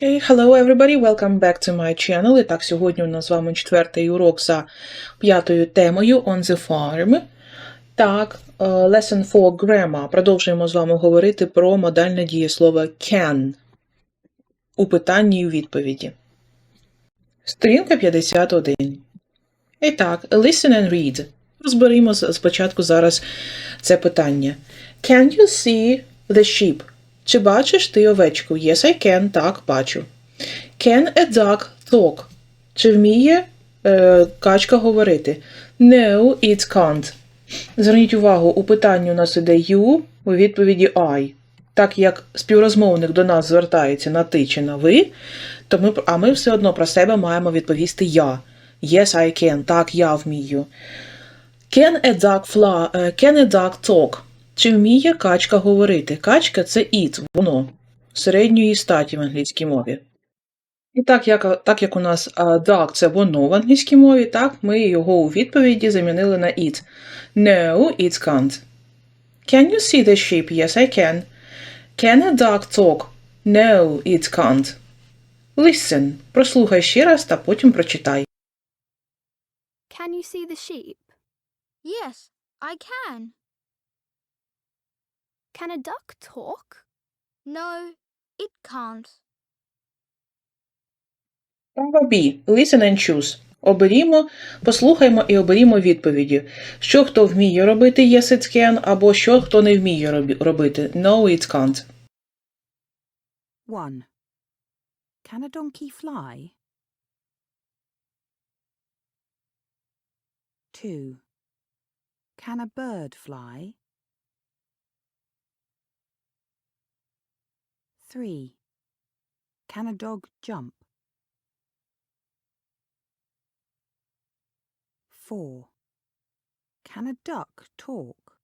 Hey, hello everybody, welcome back to my channel. І так, сьогодні у нас з вами четвертий урок за п'ятою темою On the Farm. Так, е, lesson 4 grammar. Продовжуємо з вами говорити про модальне дієслово can у питанні і у відповіді. Сторінка 51. І так, listen and read. Розберімо спочатку зараз це питання. Can you see the sheep? Чи бачиш ти овечку? Yes, I can. Так, бачу. Can a duck talk? Чи вміє е, качка говорити? No, it can't. Зверніть увагу, у питанні у нас іде you, у відповіді I. Так як співрозмовник до нас звертається на ти чи на ви, то ми, а ми все одно про себе маємо відповісти я. Yes, I can. Так, я вмію. Can a duck fly, е, can a duck talk? Чи вміє качка говорити? Качка це it, воно середньої статі в англійській мові. І так як, так як у нас duck це воно в англійській мові, так ми його у відповіді замінили на it. No, it can't. Can you see the sheep? Yes, I can. Can a duck talk? No, it can't. Listen. Прослухай ще раз та потім прочитай. Can you see the sheep? Yes, I can. Can a duck talk? No, it can't. Право B. Listen and choose. Оберімо, послухаймо і оберімо відповіді. Що хто вміє робити yes it can, або що хто не вміє робити no it can't. 1. Can a donkey fly? 2. Can a bird fly? 3. Can a dog jump? 4. Can a duck talk?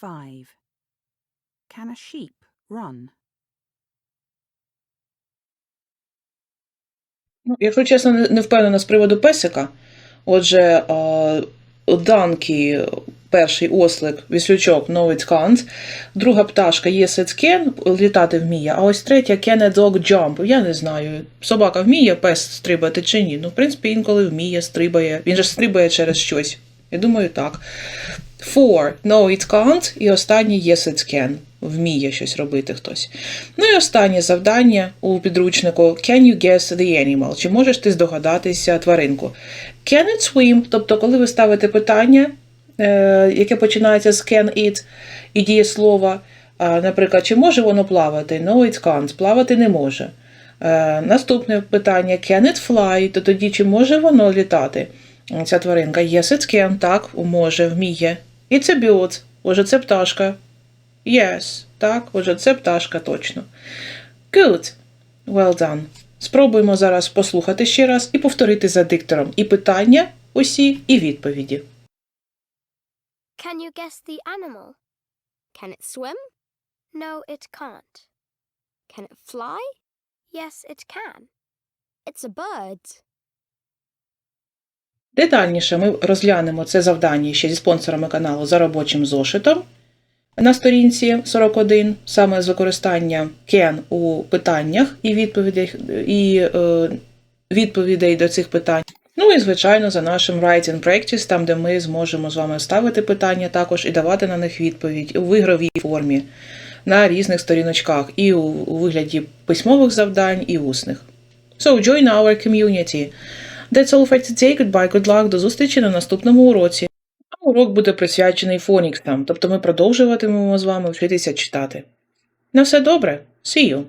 5. Can a sheep run? Ну, якщо чесно, не не впевнена з приводу песика. Отже, данкі, перший ослик, віслючок, no it can't. Друга пташка yes it can, літати вміє. А ось третя can a dog jump. Я не знаю, собака вміє пес стрибати чи ні. Ну, в принципі, інколи вміє, стрибає. Він же стрибає через щось. Я думаю, так. Four, no it can't. І останній yes it can. Вміє щось робити хтось. Ну і останнє завдання у підручнику Can you guess the animal? Чи можеш ти здогадатися тваринку? Can it swim? Тобто, коли ви ставите питання, яке починається з can it і дієслова, е, наприклад, чи може воно плавати? No, it can't. Плавати не може. Е, наступне питання Can it fly? То тоді чи може воно літати? Ця тваринка. Yes, it can. Так, може, вміє. It's a bird. Отже, це пташка. Yes, так, отже, це пташка точно. Good. Well done. Спробуємо зараз послухати ще раз і повторити за диктором і питання усі, і відповіді. Can you guess the animal? Can it swim? No, it can't. Can it fly? Yes, it can. It's a bird. Детальніше ми розглянемо це завдання ще зі спонсорами каналу за робочим зошитом на сторінці 41, саме з використання can у питаннях і відповідей, і, е, відповідей до цих питань. Ну і, звичайно, за нашим Writing Practice, там, де ми зможемо з вами ставити питання також і давати на них відповідь у ігровій формі на різних сторіночках, і у, у вигляді письмових завдань, і усних. So, join our community. That's all for today. Goodbye, good luck. До зустрічі на наступному уроці. А урок буде присвячений фоніксам, тобто ми продовжуватимемо з вами вчитися читати. На все добре. See you!